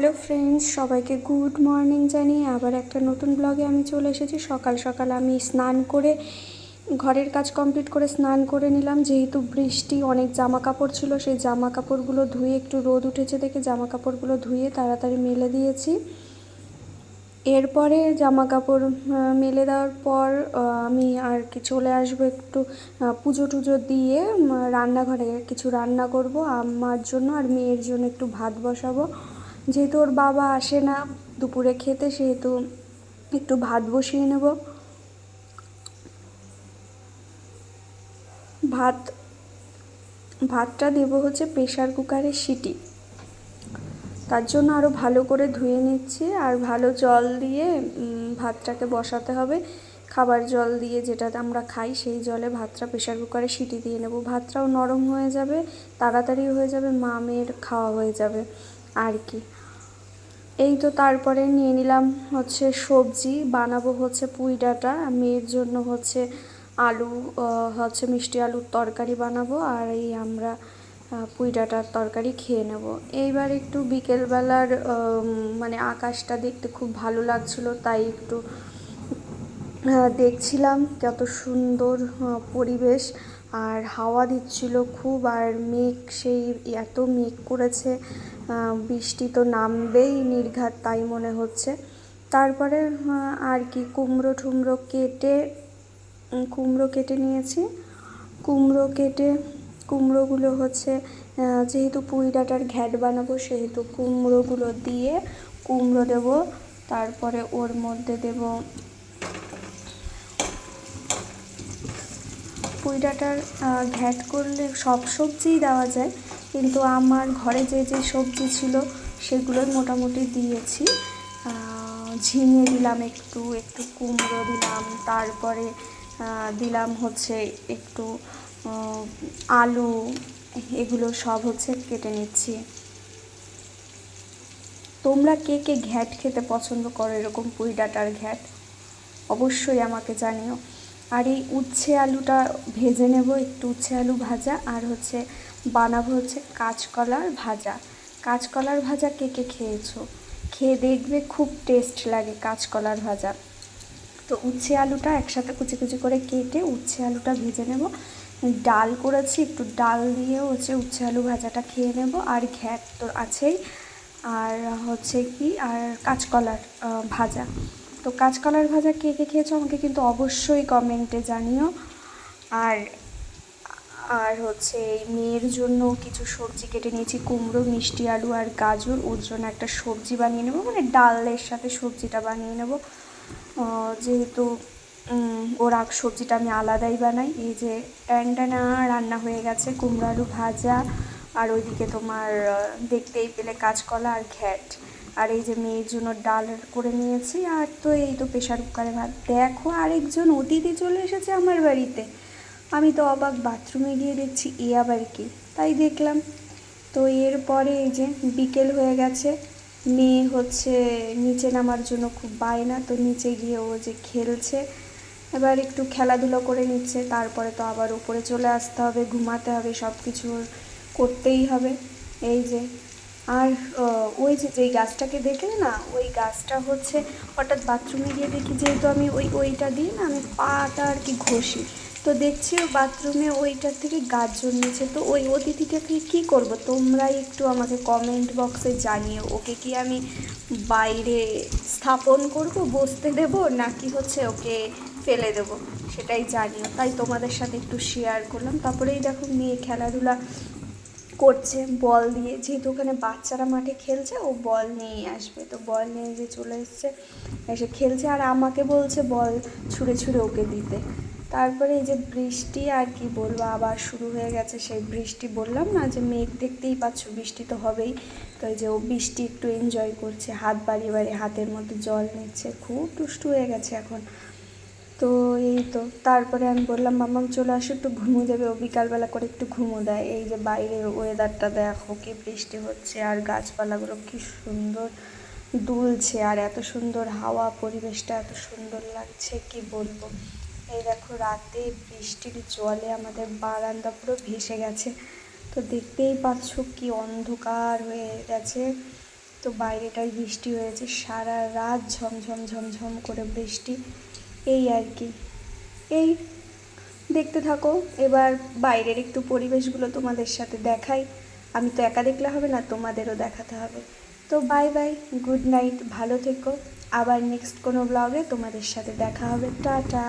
Hello friends, সবাইকে good morning জানিয়ে আবার একটা নতুন ব্লগে আমি চলে এসেছি। সকাল সকাল আমি স্নান করে, ঘরের কাজ কমপ্লিট করে স্নান করে নিলাম। যেহেতু বৃষ্টি, অনেক জামা কাপড় ছিল, সেই জামা কাপড়গুলো ধুয়ে একটু রোদ উঠেছে দেখে জামা কাপড়গুলো ধুয়ে তাড়াতাড়ি মেলে দিয়েছি। এরপরে জামা কাপড় মেলে দেওয়ার পর আমি আর কি চলে আসব একটু পুজো টুজো দিয়ে রান্নাঘরে কিছু রান্না করব আমার জন্য আর মেয়ের জন্য একটু ভাত বসাবো। যেহেতু ওর বাবা আসে না, দুপুরে খেতে সেহেতু একটু ভাত বসিয়ে নেব। ভাত, ভাতটা দেবো হচ্ছে প্রেশার কুকারের সিটি। তার জন্য আরও ভালো করে ধুয়ে নিচ্ছি আর ভালো জল দিয়ে ভাতটাকে বসাতে হবে। খাবার জল দিয়ে যেটা আমরা খাই সেই জলে ভাতটা প্রেশার কুকারে সিটি দিয়ে নেব। ভাতটাও নরম হয়ে যাবে, তাড়াতাড়ি হয়ে যাবে মামের খাওয়া হয়ে যাবে। আর কি। এই তো তারপরে নিয়ে নিলাম হচ্ছে সবজি, বানাবো হচ্ছে পুঁই ডাঁটা, মেয়ের জন্য হচ্ছে আলু হচ্ছে মিষ্টি আলুর তরকারি বানাবো আর এই আমরা পুঁই ডাঁটার তরকারি খেয়ে নেব। এইবার একটু বিকেলবেলার মানে আকাশটা দেখতে খুব ভালো লাগছিল, তাই একটু দেখছিলাম কত সুন্দর পরিবেশ আর হাওয়া দিচ্ছিল খুব আর মেঘ সেই এত মেঘ করেছে বৃষ্টি তো নামবেই নির্ঘাত, তাই মনে হচ্ছে। তারপরে আর কি কুমড়ো টুমড়ো কেটে কুমড়ো কেটে নিয়েছি। কুমড়ো কেটে, কুমড়োগুলো হচ্ছে যেহেতু পুঁই ডাঁটার ঘ্যাট বানাবো, সেহেতু কুমড়োগুলো দিয়ে কুমড়ো দেবো। তারপরে ওর মধ্যে দেবো পুঁই ডাঁটার ঘ্যাট করলে সব সবজিই দেওয়া যায়। কিন্তু আমার ঘরে যে যে সবজি ছিল সেগুলোই মোটামুটি দিয়েছি। ঝিঙে দিলাম একটু একটু কুমড়ো দিলাম, তারপরে দিলাম হচ্ছে একটু আলু, এগুলো সব হচ্ছে কেটে নিচ্ছি। তোমরা কে কে ঘ্যাট খেতে পছন্দ করো? এরকম পুঁই ডাটার ঘ্যাট? অবশ্যই আমাকে জানিও। আর এই উচ্ছে আলুটা ভেজে নেব, একটু উচ্ছে আলু ভাজা, আর হচ্ছে বানাবো হচ্ছে কাঁচকলার ভাজা। কাঁচকলার ভাজা কে কে খেয়েছো? খেয়ে দেখবে খুব টেস্ট লাগে কাঁচকলার ভাজা। তো উচ্ছে আলুটা একসাথে কুচি কুচি করে কেটে উচ্ছে আলুটা ভেজে নেব। ডাল করেছি, একটু ডাল দিয়ে হচ্ছে উচ্ছে আলু ভাজাটা খেয়ে নেব। আর ঘ্যাট তো আছেই। আর হচ্ছে কি, আর কাঁচকলার ভাজা। তো কাঁচকলার ভাজা কে কে খেয়েছো আমাকে কিন্তু অবশ্যই কমেন্টে জানিও। আর আর হচ্ছে এই মেয়ের জন্য কিছু সবজি কেটে নিয়েছি, কুমড়ো, মিষ্টি আলু আর গাজর। ওর জন্য একটা সবজি বানিয়ে নেব মানে ডালের সাথে সবজিটা বানিয়ে নেব। যেহেতু ওর আগ সবজিটা আমি আলাদাই বানাই, এই যে ট্যানটানা রান্না হয়ে গেছে, কুমড়ো আলু ভাজা, আর ওইদিকে তোমার দেখতেই পেলে কাঁচকলা আর ঘ্যাট। আর এই যে মেয়ের জন্য ডাল করে নিয়েছি, আর তো এই তো প্রেশার কুকারে ভাত। দেখো আরেকজন অতিথি চলে এসেছে আমার বাড়িতে। আমি তো অবাক, বাথরুমে গিয়ে দেখছি এ আবার কি? তাই দেখলাম। তো এরপরে এই যে বিকেল হয়ে গেছে, মেয়ে হচ্ছে নিচে নামার জন্য খুব বায়না, তো নিচে গিয়ে ও যে খেলছে, এবার একটু খেলাধুলো করে নিচ্ছে, তারপরে তো আবার উপরে চলে আসতে হবে, ঘুমাতে হবে সব কিছু করতেই হবে। এই যে, আর ওই যে, যেই গাছটাকে দেখলে না, ওই গাছটা হচ্ছে হঠাৎ বাথরুমে গিয়ে দেখি যেহেতু আমি ওই, ওইটা দিয়ে না আমি পাটা আর কি ঘষি। তো দেখছি বাথরুমে ওইটার থেকে গাছ জন্মেছে তো ওই অতিথিটাকে কী করব? তোমরাই একটু আমাকে কমেন্ট বক্সে জানিও। ওকে কি আমি বাইরে স্থাপন করব, বসতে দেব, নাকি হচ্ছে ওকে ফেলে দেব? সেটাই জানিও। তাই তোমাদের সাথে একটু শেয়ার করলাম। তারপরেই দেখো মেয়ে খেলাধুলা করছে, বল দিয়ে। যেহেতু ওখানে বাচ্চারা মাঠে খেলছে, ও বল নিয়ে আসবে। তো বল নিয়ে যে চলে এসছে, এসে খেলছে। আর আমাকে বলছে বল ছুঁড়ে ছুঁড়ে ওকে দিতে। তারপরে এই যে বৃষ্টি আর কি বলব, আবার শুরু হয়ে গেছে সেই বৃষ্টি। বললাম না যে মেঘ দেখতেই পাচ্ছ, বৃষ্টি তো হবেই। তো এই যে ও বৃষ্টি একটু এনজয় করছে, হাত বাড়িয়ে বাড়িয়ে হাতের মধ্যে জল নিচ্ছে, খুব দুষ্টু হয়ে গেছে এখন। তো এই তো, তারপরে আমি বললাম মামাম চলে আসো, একটু ঘুমো দেবে, ও বিকালবেলা করে একটু ঘুমো দেয়। এই যে বাইরের ওয়েদারটা দেখো, কি বৃষ্টি হচ্ছে, আর গাছপালাগুলো কি সুন্দর দুলছে, আর এত সুন্দর হাওয়া পরিবেশটা, এত সুন্দর লাগছে, কি বলব? এই দেখো রাতে বৃষ্টির জলে আমাদের বারান্দা পুরো ভেসে গেছে। তো দেখতেই পাচ্ছ কি অন্ধকার হয়ে গেছে। তো বাইরেটাই বৃষ্টি হয়েছে, সারা রাত ঝমঝম ঝমঝম করে বৃষ্টি। এই আর কি। এই দেখতে থাকো, এবার বাইরের একটু পরিবেশগুলো তোমাদের সাথে দেখাই। আমি তো একা দেখলে হবে না, তোমাদেরও দেখাতে হবে। তো বাই বাই, গুড নাইট, ভালো থেকো। আবার নেক্সট কোনো ব্লগে তোমাদের সাথে দেখা হবে। টাটা।